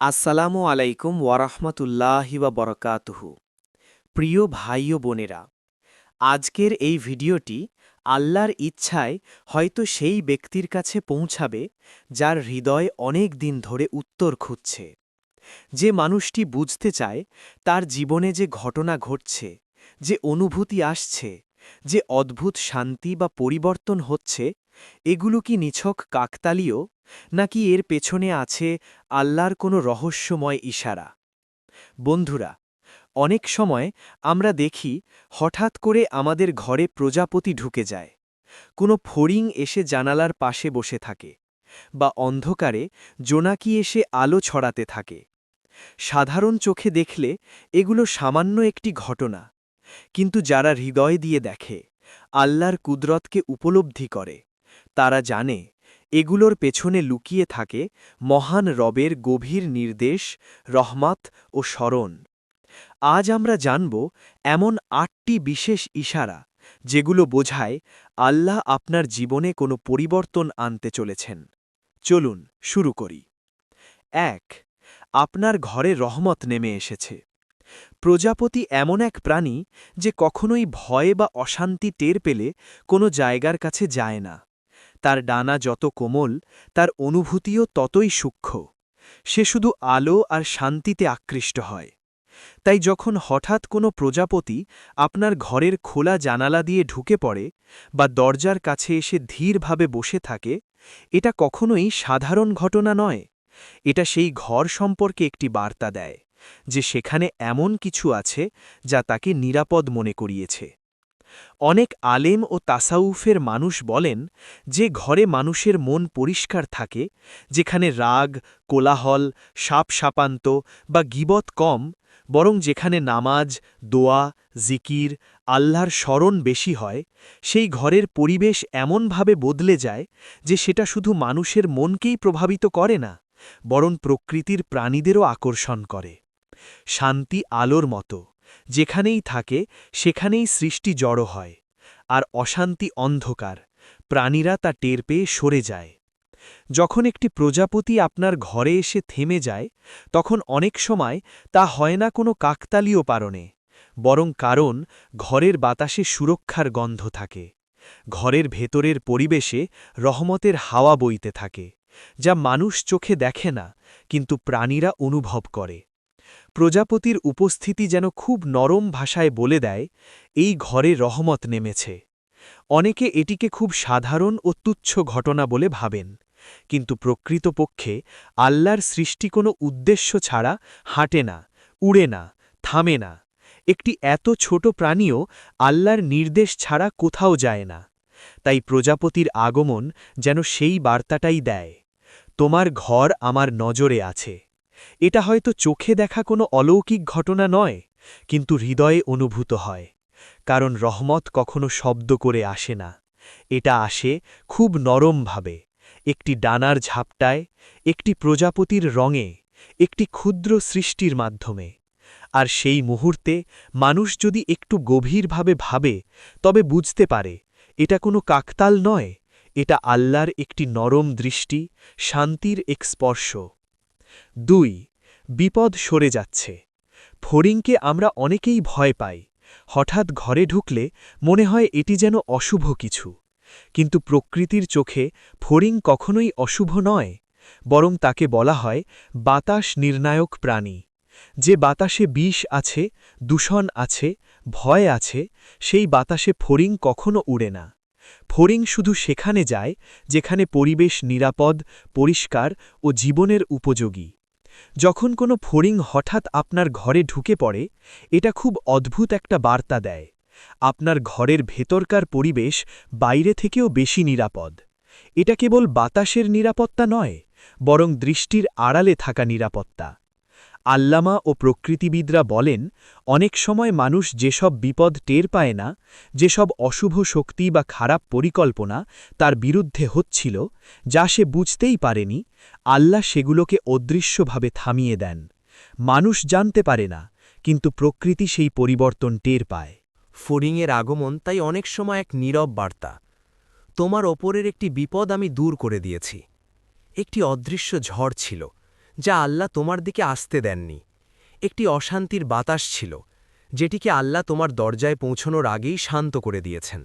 আসসালামু আলাইকুম ওয়ারহমতুল্লাহি ওয়া বরকাতুহু। প্রিয় ভাই ও বোনেরা, আজকের এই ভিডিওটি আল্লাহর ইচ্ছায় হয়তো সেই ব্যক্তির কাছে পৌঁছাবে যার হৃদয় অনেক দিন ধরে উত্তর খুঁজছে। যে মানুষটি বুঝতে চায় তার জীবনে যে ঘটনা ঘটছে, যে অনুভূতি আসছে, যে অদ্ভুত শান্তি বা পরিবর্তন হচ্ছে, এগুলো কি নিছক কাকতালীয় নাকি এর পেছনে আছে আল্লাহর কোনো রহস্যময় ইশারা? বন্ধুরা, অনেক সময় আমরা দেখি হঠাৎ করে আমাদের ঘরে প্রজাপতি ঢুকে যায়। কোনো ফড়িং এসে জানালার পাশে বসে থাকে বা অন্ধকারে জোনাকি এসে আলো ছড়াতে থাকে। সাধারণ চোখে দেখলে এগুলো সামান্য একটি ঘটনা, কিন্তু যারা হৃদয় দিয়ে দেখে, আল্লাহর কুদরতকে উপলব্ধি করে, তারা জানে এগুলোর পেছনে লুকিয়ে থাকে মহান রবের গভীর নির্দেশ, রহমাত ও স্মরণ। আজ আমরা জানব এমন আটটি বিশেষ ইশারা যেগুলো বোঝায় আল্লাহ আপনার জীবনে কোনো পরিবর্তন আনতে চলেছেন। চলুন শুরু করি। এক, আপনার ঘরে রহমত নেমে এসেছে। প্রজাপতি এমন এক প্রাণী যে কখনোই ভয় বা অশান্তি টের পেলে কোনো জায়গার কাছে যায় না। তার ডানা যত কোমল, তার অনুভূতিও ততই সূক্ষ্ম। সে শুধু আলো আর শান্তিতে আকৃষ্ট হয়। তাই যখন হঠাৎ কোনো প্রজাপতি আপনার ঘরের খোলা জানালা দিয়ে ঢুকে পড়ে বা দরজার কাছে এসে ধীরভাবে বসে থাকে, এটা কখনোই সাধারণ ঘটনা নয়। এটা সেই ঘর সম্পর্কে একটি বার্তা দেয়, যে সেখানে এমন কিছু আছে যা তাকে নিরাপদ মনে করিয়েছে। অনেক আলেম ও তাসাউফের মানুষ বলেন যে ঘরে মানুষের মন পরিষ্কার থাকে, যেখানে রাগ, কোলাহল সাপ সাপান্ত বা গিবত কম, বরং যেখানে নামাজ, দোয়া, জিকির, আল্লাহর স্মরণ বেশি হয়, সেই ঘরের পরিবেশ এমনভাবে বদলে যায় যে সেটা শুধু মানুষের মনকেই প্রভাবিত করে না, বরং প্রকৃতির প্রাণীদেরও আকর্ষণ করে। শান্তি আলোর মতো। যেখানেই থাকে, সেখানেই সৃষ্টি জড়ো হয়, আর অশান্তি অন্ধকার, প্রাণীরা তা টের পেয়ে সরে যায়। যখন একটি প্রজাপতি আপনার ঘরে এসে থেমে যায়, তখন অনেক সময় তা হয় না কোনো কাকতালীয় পারণে বরং কারণ ঘরের বাতাসে সুরক্ষার গন্ধ থাকে, ঘরের ভেতরের পরিবেশে রহমতের হাওয়া বইতে থাকে, যা মানুষ চোখে দেখে না, কিন্তু প্রাণীরা অনুভব করে। প্রজাপতির উপস্থিতি যেন খুব নরম ভাষায় বলে দেয়, এই ঘরে রহমত নেমেছে। অনেকে এটিকে খুব সাধারণ ও তুচ্ছ ঘটনা বলে ভাবেন, কিন্তু প্রকৃতপক্ষে আল্লাহর সৃষ্টি কোনো উদ্দেশ্য ছাড়া হাঁটে না, উড়ে না, থামে না। একটি এত ছোট প্রাণীও আল্লাহর নির্দেশ ছাড়া কোথাও যায় না। তাই প্রজাপতির আগমন যেন সেই বার্তাটাই দেয়, তোমার ঘর আমার নজরে আছে। এটা হয়তো চোখে দেখা কোনো অলৌকিক ঘটনা নয়, কিন্তু হৃদয়ে অনুভূত হয়, কারণ রহমত কখনো শব্দ করে আসে না। এটা আসে খুব নরমভাবে, একটি ডানার ঝাপটায়, একটি প্রজাপতির রঙে, একটি ক্ষুদ্র সৃষ্টির মাধ্যমে। আর সেই মুহূর্তে মানুষ যদি একটু গভীরভাবে ভাবে, তবে বুঝতে পারে, এটা কোনো কাকতাল নয়, এটা আল্লাহর একটি নরম দৃষ্টি, শান্তির এক স্পর্শ। দুই, বিপদ সরে যাচ্ছে। ফড়িংকে আমরা অনেকেই ভয় পাই। হঠাৎ ঘরে ঢুকলে মনে হয় এটি যেন অশুভ কিছু। কিন্তু প্রকৃতির চোখে ফড়িং কখনোই অশুভ নয়, বরং তাকে বলা হয় বাতাস নির্ণায়ক প্রাণী। যে বাতাসে বিষ আছে, দূষণ আছে, ভয় আছে, সেই বাতাসে ফড়িং কখনো উড়ে না। ফড়িং শুধু সেখানে যায় যেখানে পরিবেশ নিরাপদ, পরিষ্কার ও জীবনের উপযোগী। যখন কোনো ফড়িং হঠাৎ আপনার ঘরে ঢুকে পড়ে, এটা খুব অদ্ভুত একটা বার্তা দেয়। আপনার ঘরের ভেতরকার পরিবেশ বাইরে থেকেও বেশি নিরাপদ। এটা কেবল বাতাসের নিরাপত্তা নয়, বরং দৃষ্টির আড়ালে থাকা নিরাপত্তা। আল্লামা ও প্রকৃতিবিদরা বলেন, অনেক সময় মানুষ যেসব বিপদ টের পায় না, যেসব অশুভ শক্তি বা খারাপ পরিকল্পনা তার বিরুদ্ধে হচ্ছিল, যা সে বুঝতেই পারেনি, আল্লাহ সেগুলোকে অদৃশ্যভাবে থামিয়ে দেন। মানুষ জানতে পারে না, কিন্তু প্রকৃতি সেই পরিবর্তন টের পায়। ফড়িংয়ের আগমন তাই অনেক সময় এক নীরব বার্তা। তোমার ওপরের একটি বিপদ আমি দূর করে দিয়েছি। একটি অদৃশ্য ঝড় ছিল। যা আল্লাহ তোমার দিকে আসতে দেননি। একটি অশান্তির বাতাস ছিল, যেটিকে আল্লাহ তোমার দরজায় পৌঁছনোর আগেই শান্ত করে দিয়েছেন।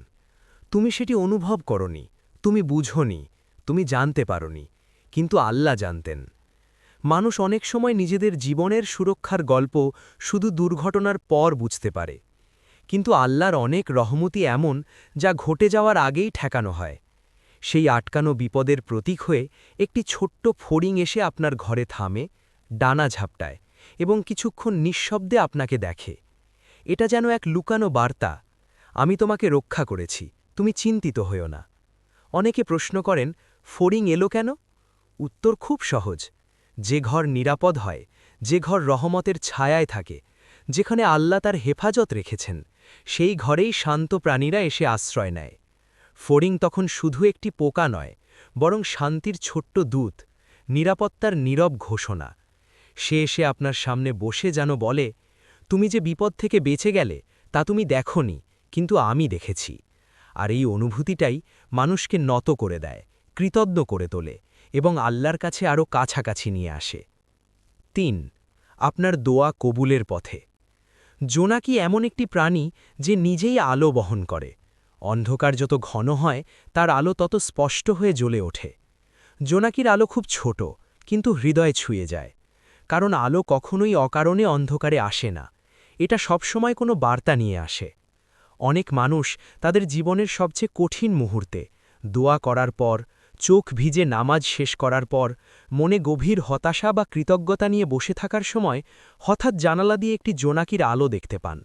তুমি সেটি অনুভব করনি, তুমি বুঝনি, তুমি জানতে পারনি, কিন্তু আল্লাহ জানতেন। মানুষ অনেক সময় নিজেদের জীবনের সুরক্ষার গল্প শুধু দুর্ঘটনার পর বুঝতে পারে, কিন্তু আল্লাহর অনেক রহমতি এমন যা ঘটে যাওয়ার আগেই ঠেকানো হয়। সেই আটকানো বিপদের প্রতীক হয়ে একটি ছোট্ট ফড়িং এসে আপনার ঘরে থামে, ডানা ঝাপটায় এবং কিছুক্ষণ নিঃশব্দে আপনাকে দেখে। এটা যেন এক লুকানো বার্তা। আমি তোমাকে রক্ষা করেছি, তুমি চিন্তিত হইও না। অনেকে প্রশ্ন করেন, ফড়িং এলো কেন? উত্তর খুব সহজ। যে ঘর নিরাপদ হয়, যে ঘর রহমতের ছায়ায় থাকে, যেখানে আল্লাহ তার হেফাজত রেখেছেন, সেই ঘরেই শান্ত প্রাণীরা এসে আশ্রয় নেয়। ফড়িং তখন শুধু একটি পোকা নয়, বরং শান্তির ছোট্ট দূত, নিরাপত্তার নীরব ঘোষণা। সে এসে আপনার সামনে বসে যেন বলে, তুমি যে বিপদ থেকে বেঁচে গেলে, তা তুমি দেখনি, কিন্তু আমি দেখেছি। আর এই অনুভূতিটাই মানুষকে নত করে দেয়, কৃতজ্ঞ করে তোলে এবং আল্লাহর কাছে আরও কাছাকাছি নিয়ে আসে। তিন, আপনার দোয়া কবুলের পথে। জোনাকি এমন একটি প্রাণী যে নিজেই আলো বহন করে অন্ধকার যত ঘন হয়, তার আলো তত স্পষ্ট হয়ে জ্বলে ওঠে। জোনাকির আলো খুব ছোট, কিন্তু হৃদয় ছুঁয়ে যায়। কারণ আলো কখনোই অকারণে অন্ধকারে আসে না। এটা সবসময় কোনো বার্তা নিয়ে আসে। অনেক মানুষ তাদের জীবনের সবচেয়ে কঠিন মুহূর্তে, দোয়া করার পর, চোখ ভিজে নামাজ শেষ করার পর, মনে গভীর হতাশা বা কৃতজ্ঞতা নিয়ে বসে থাকার সময় হঠাৎ জানালা দিয়ে একটি জোনাকির আলো দেখতে পান।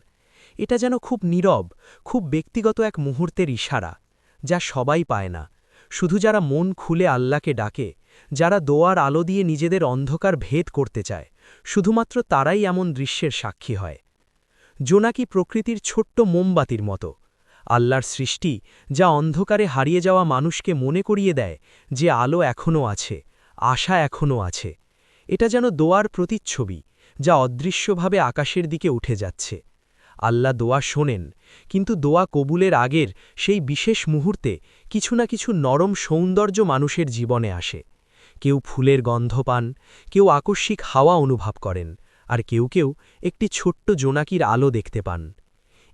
এটা যেন খুব নীরব, খুব ব্যক্তিগত এক মুহূর্তের ইশারা, যা সবাই পায় না। শুধু যারা মন খুলে আল্লাহকে ডাকে, যারা দোয়ার আলো দিয়ে নিজেদের অন্ধকার ভেদ করতে চায়, শুধুমাত্র তারাই এমন দৃশ্যের সাক্ষী হয়। জোনাকি প্রকৃতির ছোট্ট মোমবাতির মতো, আল্লাহর সৃষ্টি যা অন্ধকারে হারিয়ে যাওয়া মানুষকে মনে করিয়ে দেয় যে আলো এখনও আছে, আশা এখনও আছে। এটা যেন দোয়ার প্রতিচ্ছবি, যা অদৃশ্যভাবে আকাশের দিকে উঠে যাচ্ছে। আল্লাহ দোয়া শোনেন, কিন্তু দোয়া কবুলের আগের সেই বিশেষ মুহূর্তে কিছু না কিছু নরম সৌন্দর্য মানুষের জীবনে আসে। কেউ ফুলের গন্ধ পান, কেউ আকস্মিক হাওয়া অনুভব করেন, আর কেউ কেউ একটি ছোট্ট জোনাকির আলো দেখতে পান।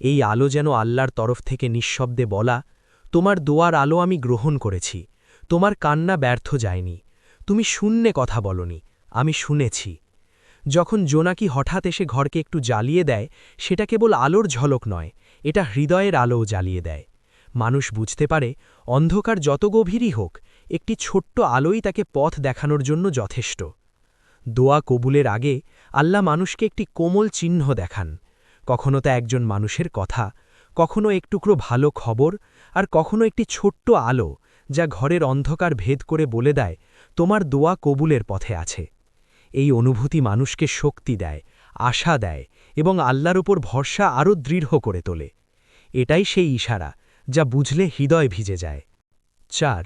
এই আলো যেন আল্লাহর তরফ থেকে নিঃশব্দে বলা, তোমার দোয়ার আলো আমি গ্রহণ করেছি, তোমার কান্না ব্যর্থ যায়নি, তুমি শূন্যে কথা বলনি, আমি শুনেছি। যখন জোনাকি হঠাৎ এসে ঘরকে একটু জ্বালিয়ে দেয়, সেটা কেবল আলোর ঝলক নয়, এটা হৃদয়ের আলোও জ্বালিয়ে দেয়। মানুষ বুঝতে পারে, অন্ধকার যত গভীরই হোক, একটি ছোট্ট আলোই তাকে পথ দেখানোর জন্য যথেষ্ট। দোয়া কবুলের আগে আল্লাহ মানুষকে একটি কোমল চিহ্ন দেখান। কখনো তা একজন মানুষের কথা, কখনো একটুকরো ভালো খবর, আর কখনো একটি ছোট্ট আলো যা ঘরের অন্ধকার ভেদ করে বলে দেয়, তোমার দোয়া কবুলের পথে আছে। এই অনুভূতি মানুষকে শক্তি দেয়, আশা দেয় এবং আল্লাহর উপর ভরসা আরও দৃঢ় করে তোলে। এটাই সেই ইশারা যা বুঝলে হৃদয় ভিজে যায়। চার,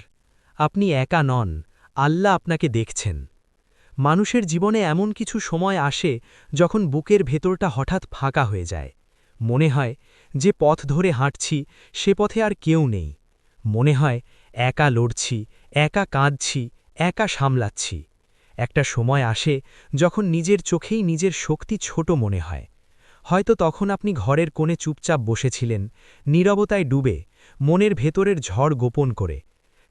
আপনি একা নন, আল্লাহ আপনাকে দেখছেন। মানুষের জীবনে এমন কিছু সময় আসে যখন বুকের ভেতরটা হঠাৎ ফাঁকা হয়ে যায়। মনে হয়, যে পথ ধরে হাঁটছি, সে পথে আর কেউ নেই। মনে হয়, একা লড়ছি, একা কাঁদছি, একা সামলাচ্ছি। একটা সময় আসে যখন নিজের চোখেই নিজের শক্তি ছোট মনে হয়। হয়তো তখন আপনি ঘরের কোণে চুপচাপ বসেছিলেন, নীরবতায় ডুবে, মনের ভেতরের ঝড় গোপন করে।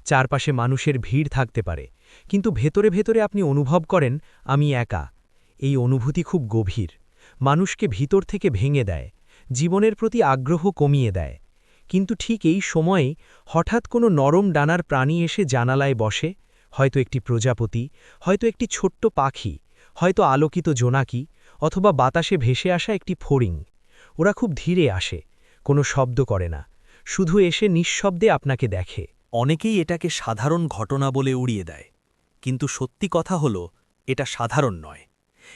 চারপাশে মানুষের ভিড় থাকতে পারে, কিন্তু ভেতরে ভেতরে আপনি অনুভব করেন, আমি একা। এই অনুভূতি খুব গভীর। মানুষকে ভিতর থেকে ভেঙে দেয়, জীবনের প্রতি আগ্রহ কমিয়ে দেয়। কিন্তু ঠিক এই সময়েই হঠাৎ কোনো নরম ডানার প্রাণী এসে জানালায় বসে হয়তো একটি প্রজাপতি, হয়তো একটি ছোট্ট পাখি, হয়তো আলোকিত জোনাকি অথবা বাতাসে ভেসে আসা একটি ফড়িং। ওরা খুব ধীরে আসে, কোনো শব্দ করে না, শুধু এসে নিঃশব্দে আপনাকে দেখে। অনেকেই এটাকে সাধারণ ঘটনা বলে উড়িয়ে দেয়, কিন্তু সত্যি কথা হল, এটা সাধারণ নয়।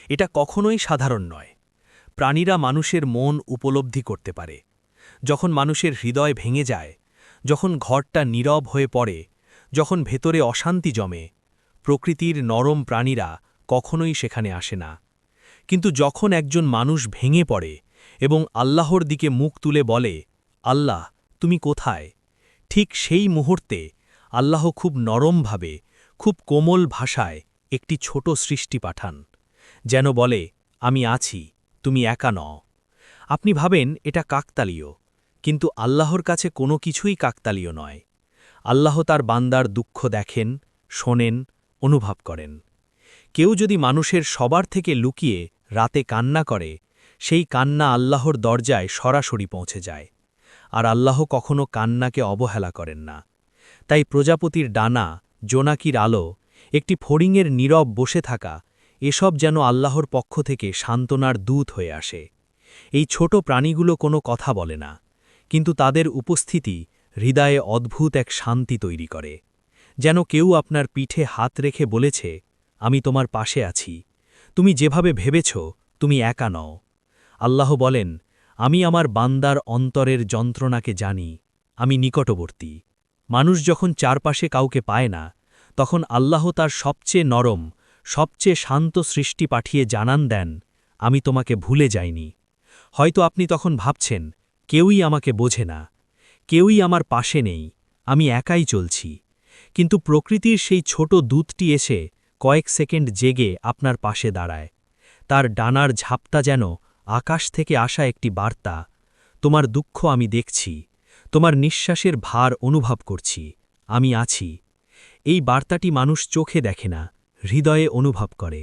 এটা কখনোই সাধারণ নয়। প্রাণীরা মানুষের মন উপলব্ধি করতে পারে। যখন মানুষের হৃদয় ভেঙে যায়, যখন ঘরটা নীরব হয়ে পড়ে যখন ভেতরে অশান্তি জমে, প্রকৃতির নরম প্রাণীরা কখনোই সেখানে আসে না। কিন্তু যখন একজন মানুষ ভেঙে পড়ে এবং আল্লাহর দিকে মুখ তুলে বলে, আল্লাহ, তুমি কোথায়? ঠিক সেই মুহূর্তে আল্লাহ খুব নরমভাবে, খুব কোমল ভাষায় একটি ছোট সৃষ্টি পাঠান, যেন বলে, আমি আছি, তুমি একা নও। আপনি ভাবেন, এটা কাকতালীয়। কিন্তু আল্লাহর কাছে কোনো কিছুই কাকতালীয় নয়। আল্লাহ তার বান্দার দুঃখ দেখেন, শোনেন, অনুভব করেন। কেউ যদি মানুষের সবার থেকে লুকিয়ে রাতে কান্না করে, সেই কান্না আল্লাহর দরজায় সরাসরি পৌঁছে যায়। আর আল্লাহ কখনো কান্নাকে অবহেলা করেন না। তাই প্রজাপতির ডানা, জোনাকির আলো, একটি ফড়িংয়ের নীরব বসে থাকা, এসব যেন আল্লাহর পক্ষ থেকে সান্ত্বনার দূত হয়ে আসে। এই ছোট প্রাণীগুলো কোনো কথা বলে না, কিন্তু তাদের উপস্থিতি হৃদয়ে অদ্ভুত এক শান্তি তৈরি করে, যেন কেউ আপনার পিঠে হাত রেখে বলেছে, আমি তোমার পাশে আছি। তুমি যেভাবে ভেবেছ, তুমি একা নও। আল্লাহ বলেন, আমি আমার বান্দার অন্তরের যন্ত্রণাকে জানি, আমি নিকটবর্তী। মানুষ যখন চারপাশে কাউকে পায় না, তখন আল্লাহ তার সবচেয়ে নরম, সবচেয়ে শান্ত সৃষ্টি পাঠিয়ে জানান দেন, আমি তোমাকে ভুলে যাইনি। হয়তো আপনি তখন ভাবছেন, কেউই আমাকে বোঝে না। কেউই আমার পাশে নেই, আমি একাই চলছি। কিন্তু প্রকৃতির সেই ছোট দূতটি এসে কয়েক সেকেন্ড জেগে আপনার পাশে দাঁড়ায়। তার ডানার ঝাপটা যেন আকাশ থেকে আসা একটি বার্তা, তোমার দুঃখ আমি দেখছি, তোমার নিঃশ্বাসের ভার অনুভব করছি, আমি আছি। এই বার্তাটি মানুষ চোখে দেখে না, হৃদয়ে অনুভব করে।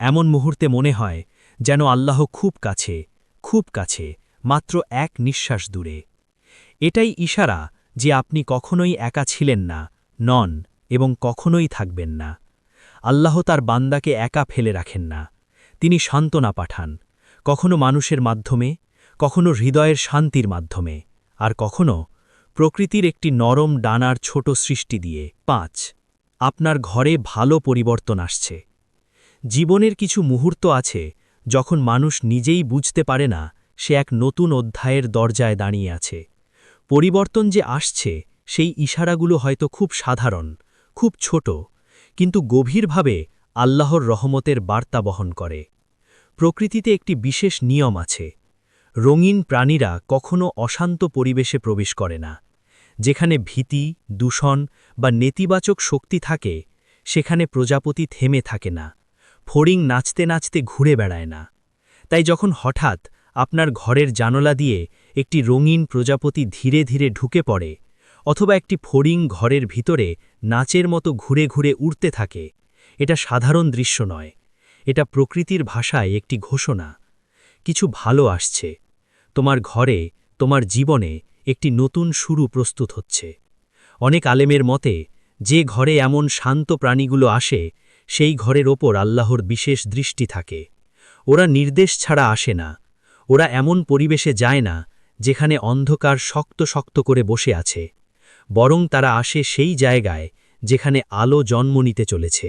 এমন মুহূর্তে মনে হয় যেন আল্লাহ খুব কাছে খুব কাছে, মাত্র এক নিঃশ্বাস দূরে। এটাই ইশারা যে আপনি কখনোই একা ছিলেন না, নন এবং কখনোই থাকবেন না। আল্লাহ তার বান্দাকে একা ফেলে রাখেন না। তিনি সান্ত্বনা পাঠান, কখনো মানুষের মাধ্যমে, কখনো হৃদয়ের শান্তির মাধ্যমে, আর কখনো প্রকৃতির একটি নরম ডানার ছোট সৃষ্টি দিয়ে। পাঁচ, আপনার ঘরে ভালো পরিবর্তন আসছে। জীবনের কিছু মুহূর্ত আছে যখন মানুষ নিজেই বুঝতে পারে না সে এক নতুন অধ্যায়ের দরজায় দাঁড়িয়ে আছে। পরিবর্তন যে আসছে, সেই ইশারাগুলো হয়তো খুব সাধারণ, খুব ছোট, কিন্তু গভীরভাবে আল্লাহর রহমতের বার্তা বহন করে। প্রকৃতিতে একটি বিশেষ নিয়ম আছে, রঙিন প্রাণীরা কখনো অশান্ত পরিবেশে প্রবেশ করে না। যেখানে ভীতি, দূষণ বা নেতিবাচক শক্তি থাকে, সেখানে প্রজাপতি থেমে থাকে না, ফড়িং নাচতে নাচতে ঘুরে বেড়ায় না। তাই যখন হঠাৎ আপনার ঘরের জানলা দিয়ে একটি রঙিন প্রজাপতি ধীরে ধীরে ঢুকে পড়ে, অথবা একটি ফড়িং ঘরের ভিতরে নাচের মতো ঘুরে ঘুরে উড়তে থাকে। এটা সাধারণ দৃশ্য নয়, এটা প্রকৃতির ভাষায় একটি ঘোষণা। কিছু ভালো আসছে, তোমার ঘরে, তোমার জীবনে একটি নতুন শুরু প্রস্তুত হচ্ছে। অনেক আলেমের মতে, যে ঘরে এমন শান্ত প্রাণীগুলো আসে, সেই ঘরের ওপর আল্লাহর বিশেষ দৃষ্টি থাকে। ওরা নির্দেশ ছাড়া আসে না, ওরা এমন পরিবেশে যায় না যেখানে অন্ধকার শক্ত শক্ত করে বসে আছে, বরং তারা আসে সেই জায়গায় যেখানে আলো জন্ম নিতে চলেছে,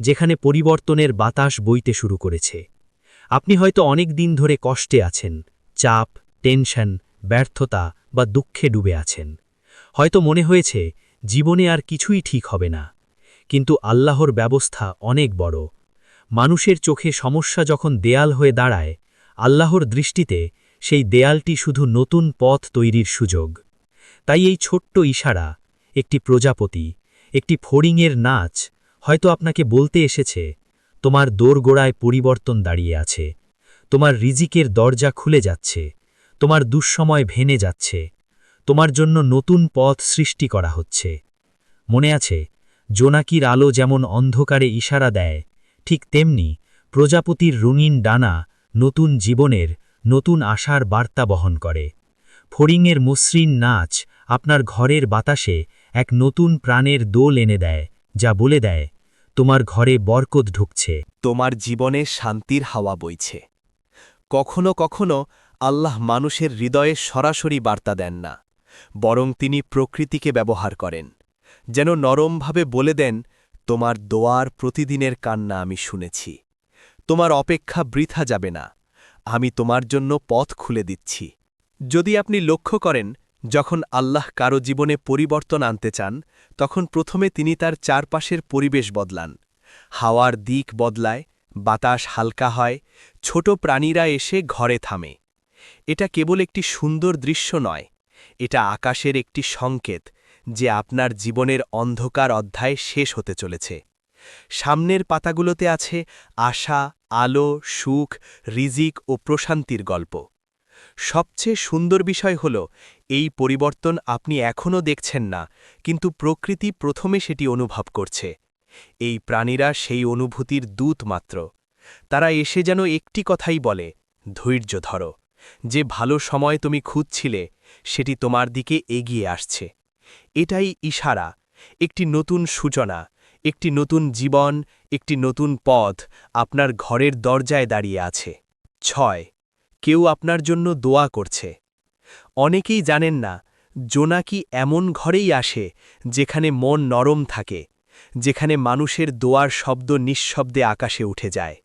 যেখানে পরিবর্তনের বাতাস বইতে শুরু করেছে। আপনি হয়তো অনেক দিন ধরে কষ্টে আছেন, চাপ, টেনশন, ব্যর্থতা বা দুঃখে ডুবে আছেন। হয়তো মনে হয়েছে, জীবনে আর কিছুই ঠিক হবে না। কিন্তু আল্লাহর ব্যবস্থা অনেক বড়। মানুষের চোখে সমস্যা যখন দেয়াল হয়ে দাঁড়ায়, আল্লাহর দৃষ্টিতে সেই দেয়ালটি শুধু নতুন পথ তৈরির সুযোগ। তাই এই ছোট্ট ইশারা, একটি প্রজাপতি, একটি ফড়িংয়ের নাচ, হয়তো আপনাকে বলতে এসেছে, তোমার দোরগোড়ায় পরিবর্তন দাঁড়িয়ে আছে, তোমার রিজিকের দরজা খুলে যাচ্ছে, তোমার দুঃসময় ভেনে যাচ্ছে, তোমার জন্য নতুন পথ সৃষ্টি করা হচ্ছে। মনে আছে, জোনাকির আলো যেমন অন্ধকারে ইশারা দেয়, ঠিক তেমনি প্রজাপতির রঙিন ডানা নতুন জীবনের নতুন আশার বার্তা বহন করে। ফড়িংয়ের মসৃণ নাচ আপনার ঘরের বাতাসে এক নতুন প্রাণের দোল এনে দেয়, যা বলে দেয়, তোমার ঘরে বরকত ঢুকছে। তোমার জীবনে শান্তির হাওয়া বইছে। কখনো কখনো আল্লাহ মানুষের হৃদয়ে সরাসরি বার্তা দেন না, বরং তিনি প্রকৃতিকে ব্যবহার করেন, যেন নরমভাবে বলে দেন, তোমার দোয়ার প্রতিদিনের কান্না আমি শুনেছি। তোমার অপেক্ষা বৃথা যাবে না। আমি তোমার জন্য পথ খুলে দিচ্ছি। যদি আপনি লক্ষ্য করেন, যখন আল্লাহ কারও জীবনে পরিবর্তন আনতে চান, তখন প্রথমে তিনি তার চারপাশের পরিবেশ বদলান। হাওয়ার দিক বদলায়, বাতাস হালকা হয়, ছোট প্রাণীরা এসে ঘরে থামে। এটা কেবল একটি সুন্দর দৃশ্য নয়, এটা আকাশের একটি সংকেত যে আপনার জীবনের অন্ধকার অধ্যায় শেষ হতে চলেছে। সামনের পাতাগুলোতে আছে আশা আলো, সুখ, রিজিক ও প্রশান্তির গল্প। সবচেয়ে সুন্দর বিষয় হল, এই পরিবর্তন আপনি এখনও দেখছেন না, কিন্তু প্রকৃতি প্রথমে সেটি অনুভব করছে। এই প্রাণীরা সেই অনুভূতির দূত মাত্র। তারা এসে যেন একটি কথাই বলে, ধৈর্য ধরো। যে ভালো সময় তুমি খুঁজছিলে, সেটি তোমার দিকে এগিয়ে আসছে। এটাই ইশারা, একটি নতুন সূচনা একটি নতুন জীবন, একটি নতুন পথ আপনার ঘরের দরজায় দাঁড়িয়ে আছে। ছয়, কেউ আপনার জন্য দোয়া করছে। অনেকেই জানেন না জোনাকি এমন ঘরেই আসে যেখানে মন নরম থাকে, যেখানে মানুষের দোয়ার শব্দ নিঃশব্দে আকাশে উঠে যায়।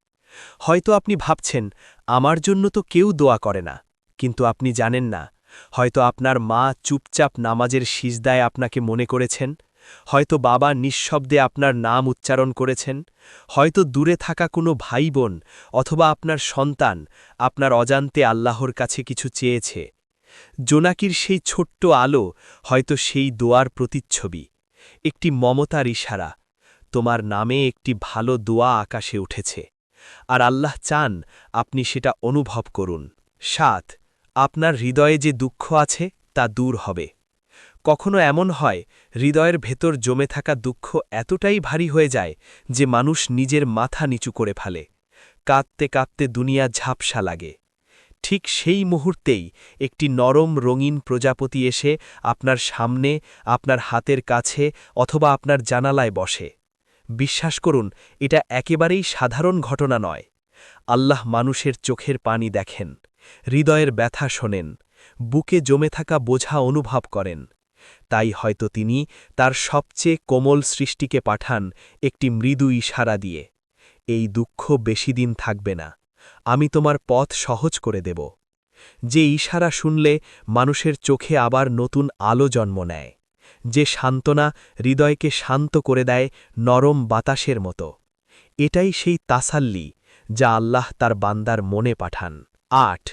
হয়তো আপনি ভাবছেন, আমার জন্য তো কেউ দোয়া করে না। কিন্তু আপনি জানেন না, হয়তো আপনার মা চুপচাপ নামাজের সিজদায় আপনাকে মনে করেছেন হয়তো বাবা নিঃশব্দে আপনার নাম উচ্চারণ করেছেন, হয়তো দূরে থাকা কোনো ভাই বোন অথবা আপনার সন্তান আপনার অজান্তে আল্লাহর কাছে কিছু চেয়েছে। জোনাকির সেই ছোট্ট আলো হয়তো সেই দোয়ার প্রতিচ্ছবি, একটি মমতার ইশারা, তোমার নামে একটি ভালো দোয়া আকাশে উঠেছে। আর আল্লাহ চান আপনি সেটা অনুভব করুন। সাত, আপনার হৃদয়ে যে দুঃখ আছে তা দূর হবে। কখনো এমন হয়, হৃদয়ের ভেতর জমে থাকা দুঃখ এতটাই ভারী হয়ে যায় যে মানুষ নিজের মাথা নিচু করে ফেলে। কাঁদতে কাঁদতে দুনিয়া ঝাপসা লাগে। ঠিক সেই মুহূর্তেই একটি নরম রঙিন প্রজাপতি এসে আপনার সামনে, আপনার হাতের কাছে অথবা আপনার জানালায় বসে। বিশ্বাস করুন, এটা একেবারেই সাধারণ ঘটনা নয়। আল্লাহ মানুষের চোখের পানি দেখেন, হৃদয়ের ব্যথা শোনেন, বুকে জমে থাকা বোঝা অনুভব করেন। তাই হয়তো তিনি তার সবচেয়ে কোমল সৃষ্টিকে পাঠান একটি মৃদু ইশারা দিয়ে, এই দুঃখ বেশি দিন থাকবে না, আমি তোমার পথ সহজ করে দেব যে ইশারা শুনলে মানুষের চোখে আবার নতুন আলো জন্ম নেয়, যে সান্ত্বনা হৃদয়কে শান্ত করে দেয় নরম বাতাসের মতো। এটাই সেই তাসাল্লি যা আল্লাহ তার বান্দার মনে পাঠান। আট,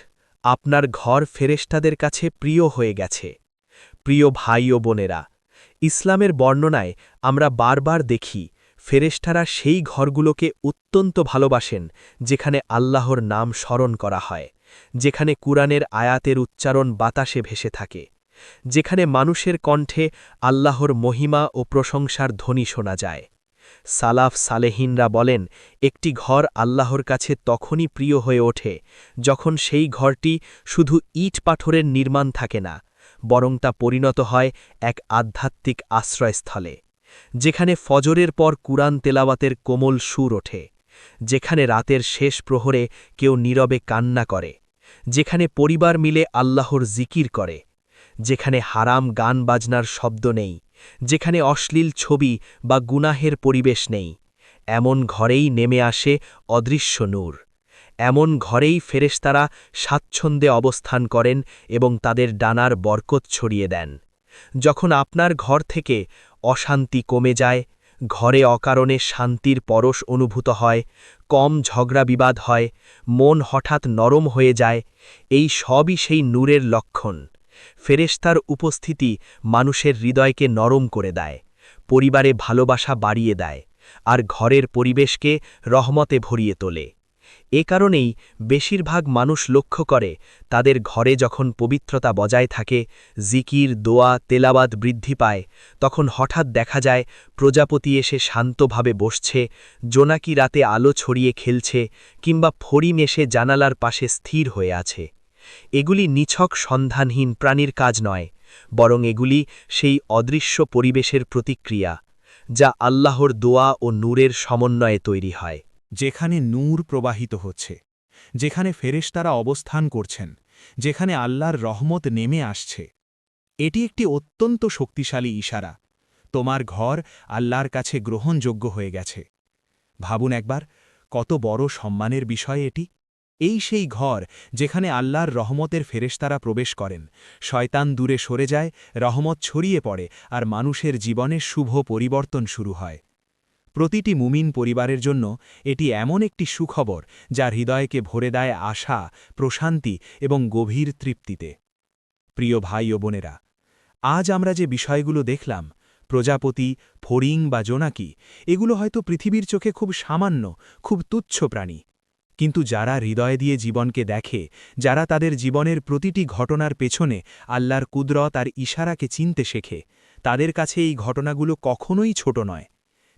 আপনার ঘর ফেরেস্তাদের কাছে প্রিয় হয়ে গেছে। প্রিয় ভাই ও বোনেরা, ইসলামের বর্ণনায় আমরা বারবার দেখি ফেরেস্তারা সেই ঘরগুলোকে অত্যন্ত ভালোবাসেন, যেখানে আল্লাহর নাম স্মরণ করা হয়, যেখানে কুরআনের আয়াতের উচ্চারণ বাতাসে ভেসে থাকে, যেখানে মানুষের কণ্ঠে আল্লাহর মহিমা ও প্রশংসার ধ্বনি শোনা যায়। সালাফ সালেহিনরা বলেন, একটি ঘর আল্লাহর কাছে তখনই প্রিয় হয়ে ওঠে, যখন সেই ঘরটি শুধু ইট পাথরের নির্মাণ থাকে না বরং তা পরিণত হয় এক আধ্যাত্মিক আশ্রয়স্থলে, যেখানে ফজরের পর কুরআন তেলাওয়াতের কোমল সুর ওঠে, যেখানে রাতের শেষ প্রহরে কেউ নীরবে কান্না করে, যেখানে পরিবার মিলে আল্লাহর জিকির করে, যেখানে হারাম গান বাজনার শব্দ নেই, যেখানে অশ্লীল ছবি বা গুনাহের পরিবেশ নেই, এমন ঘরেই নেমে আসে অদৃশ্য নূর। এমন ঘরেই ফেরেশতারা স্বাচ্ছন্দ্যে অবস্থান করেন এবং তাদের ডানার বরকত ছড়িয়ে দেন। যখন আপনার ঘর থেকে অশান্তি কমে যায়, ঘরে অকারণে শান্তির পরশ অনুভূত হয়, কম ঝগড়া বিবাদ হয়, মন হঠাৎ নরম হয়ে যায়, এই সবই সেই নূরের লক্ষণ। ফেরেশতার উপস্থিতি মানুষের হৃদয়কে নরম করে দেয়, পরিবারে ভালোবাসা বাড়িয়ে দেয়, আর ঘরের পরিবেশকে রহমতে ভরিয়ে তোলে। এ কারণেই বেশিরভাগ মানুষ লক্ষ্য করে, তাদের ঘরে যখন পবিত্রতা বজায় থাকে, জিকির, দোয়া তেলাবাদ বৃদ্ধি পায়, তখন হঠাৎ দেখা যায় প্রজাপতি এসে শান্তভাবে বসছে, জোনাকি রাতে আলো ছড়িয়ে খেলছে কিংবা ফড়িম এসে জানালার পাশে স্থির হয়ে আছে। এগুলি নিছক সন্ধানহীন প্রাণীর কাজ নয়, বরং এগুলি সেই অদৃশ্য পরিবেশের প্রতিক্রিয়া, যা আল্লাহর দোয়া ও নূরের সমন্বয়ে তৈরি হয়। যেখানে নূর প্রবাহিত হচ্ছে, যেখানে ফেরেশতারা অবস্থান করছেন, যেখানে আল্লাহর রহমত নেমে আসছে। এটি একটি অত্যন্ত শক্তিশালী ইশারা। তোমার ঘর আল্লাহর কাছে গ্রহণযোগ্য হয়ে গেছে। ভাবুন একবার, কত বড় সম্মানের বিষয় এটি। এই সেই ঘর যেখানে আল্লাহর রহমতের ফেরেশতারা প্রবেশ করেন। শয়তান দূরে সরে যায়, রহমত ছড়িয়ে পড়ে, আর মানুষের জীবনে শুভ পরিবর্তন শুরু হয়। প্রতিটি মুমিন পরিবারের জন্য এটি এমন একটি সুখবর যা হৃদয়কে ভরে দেয় আশা, প্রশান্তি এবং গভীর তৃপ্তিতে। প্রিয় ভাই ও বোনেরা, আজ আমরা যে বিষয়গুলো দেখলাম, প্রজাপতি, ফড়িং বা জোনাকি, এগুলো হয়তো পৃথিবীর চোখে খুব সামান্য, খুব তুচ্ছ প্রাণী। কিন্তু যারা হৃদয় দিয়ে জীবনকে দেখে, যারা তাদের জীবনের প্রতিটি ঘটনার পেছনে আল্লাহর কুদরত আর ইশারাকে চিনতে শেখে, তাদের কাছে এই ঘটনাগুলো কখনোই ছোট নয়।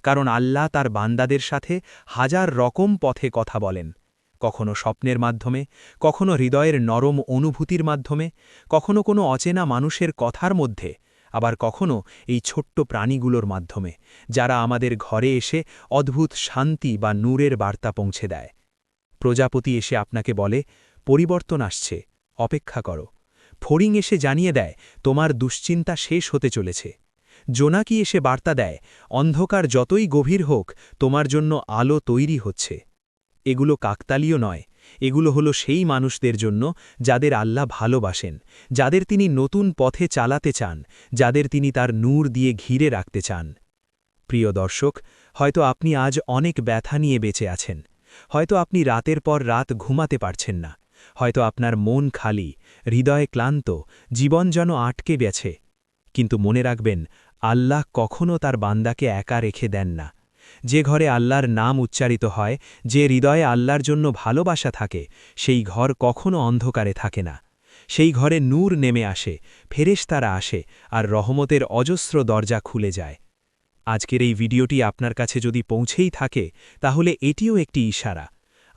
কারণ আল্লাহ তার বান্দাদের সাথে হাজার রকম পথে কথা বলেন। কখনো স্বপ্নের মাধ্যমে, কখনো হৃদয়ের নরম অনুভূতির মাধ্যমে, কখনো কোনো অচেনা মানুষের কথার মধ্যে, আবার কখনো এই ছোট্ট প্রাণীগুলোর মাধ্যমে, যারা আমাদের ঘরে এসে অদ্ভুত শান্তি বা নূরের বার্তা পৌঁছে দেয়। প্রজাপতি এসে আপনাকে বলে, পরিবর্তন আসছে, অপেক্ষা করো। ফড়িং এসে জানিয়ে দেয়, তোমার দুশ্চিন্তা শেষ হতে চলেছে। জোনাকি এসে বার্তা দেয়, অন্ধকার যতই গভীর হোক, তোমার জন্য আলো তৈরি হচ্ছে। এগুলো কাকতালীয় নয়, এগুলো হলো সেই মানুষদের জন্য যাদের আল্লাহ ভালোবাসেন, যাদের তিনি নতুন পথে চালাতে চান, যাদের তিনি তার নূর দিয়ে ঘিরে রাখতে চান। প্রিয় দর্শক, হয়তো আপনি আজ অনেক ব্যথা নিয়ে বেঁচে আছেন, হয়তো আপনি রাতের পর রাত ঘুমাতে পারছেন না, হয়তো আপনার মন খালি, হৃদয়ে ক্লান্ত, জীবন যেন আটকে গেছে। কিন্তু মনে রাখবেন আল্লাহ কখনও তার বান্দাকে একা রেখে দেন না। যে ঘরে আল্লাহর নাম উচ্চারিত হয়, যে হৃদয়ে আল্লাহর জন্য ভালোবাসা থাকে, সেই ঘর কখনও অন্ধকারে থাকে না। সেই ঘরে নূর নেমে আসে ফেরেশ তারা আসে আর রহমতের অজস্র দরজা খুলে যায়। আজকের এই ভিডিওটি আপনার কাছে যদি পৌঁছেই থাকে, তাহলে এটিও একটি ইশারা।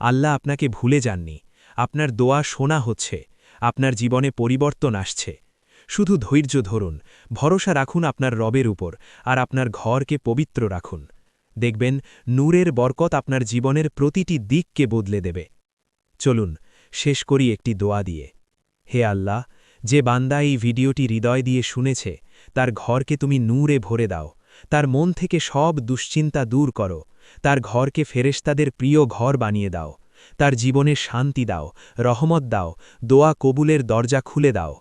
আল্লাহ আপনাকে ভুলে যাননি। আপনার দোয়া শোনা হচ্ছে। আপনার জীবনে পরিবর্তন আসছে। শুধু ধৈর্য ধরুন, ভরসা রাখুন আপনার রবের উপর আর আপনার ঘরকে পবিত্র রাখুন। দেখবেন, নূরের বরকত আপনার জীবনের প্রতিটি দিককে বদলে দেবে। চলুন, শেষ করি একটি দোয়া দিয়ে। হে আল্লাহ, যে বান্দা এই ভিডিওটি হৃদয় দিয়ে শুনেছে, তার ঘরকে তুমি নূরে ভরে দাও, তার মন থেকে সব দুশ্চিন্তা দূর করো, তার ঘরকে ফেরেশতাদের প্রিয় ঘর বানিয়ে দাও, তার জীবনে শান্তি দাও, রহমত দাও, দোয়া কবুলের দরজা খুলে দাও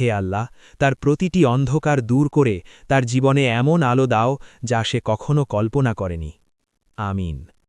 হে আল্লাহ, তার প্রতিটি অন্ধকার দূর করে তার জীবনে এমন আলো দাও যা সে কখনো কল্পনা করেনি। আমিন।